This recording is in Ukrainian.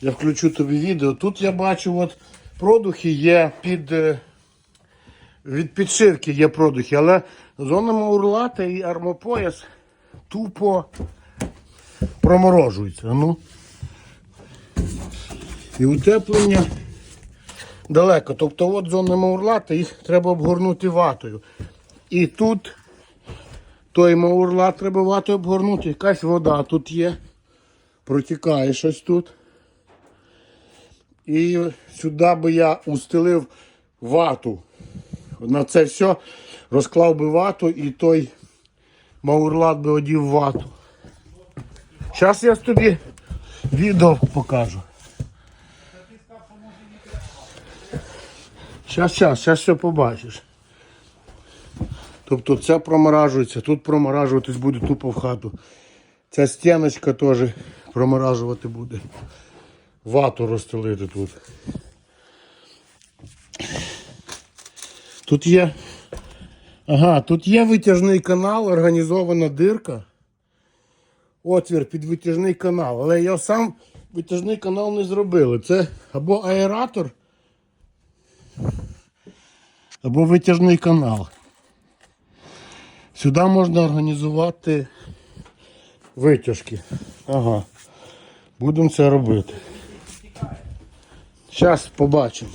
Я включу тобі відео. Тут я бачу, от продухи є під. е, Від підшивки є продухи, але зона Маурлата і армопояс тупо проморожуються. Ну. І утеплення далеко. Тобто от зона Маурлата, їх треба обгорнути ватою. І тут той Маурлат треба ватою обгорнути. Якась вода тут є. Протікає щось тут. І сюди би я устелив вату. На це все розклав би вату і той Маурлат би одів вату. Зараз я тобі відео покажу. Зараз, зараз, зараз все побачиш. Тобто це проморажується, тут проморажуватись буде тупо в хату. Ця стіночка теж проморажувати буде. Вату розстелити тут. Тут є. Ага, тут є витяжний канал, організована дирка. Отвір під витяжний канал. Але я сам витяжний канал не зробили. Це або аератор, або витяжний канал. Сюди можна організувати витяжки. Ага. Будемо це робити. Зараз побачимо.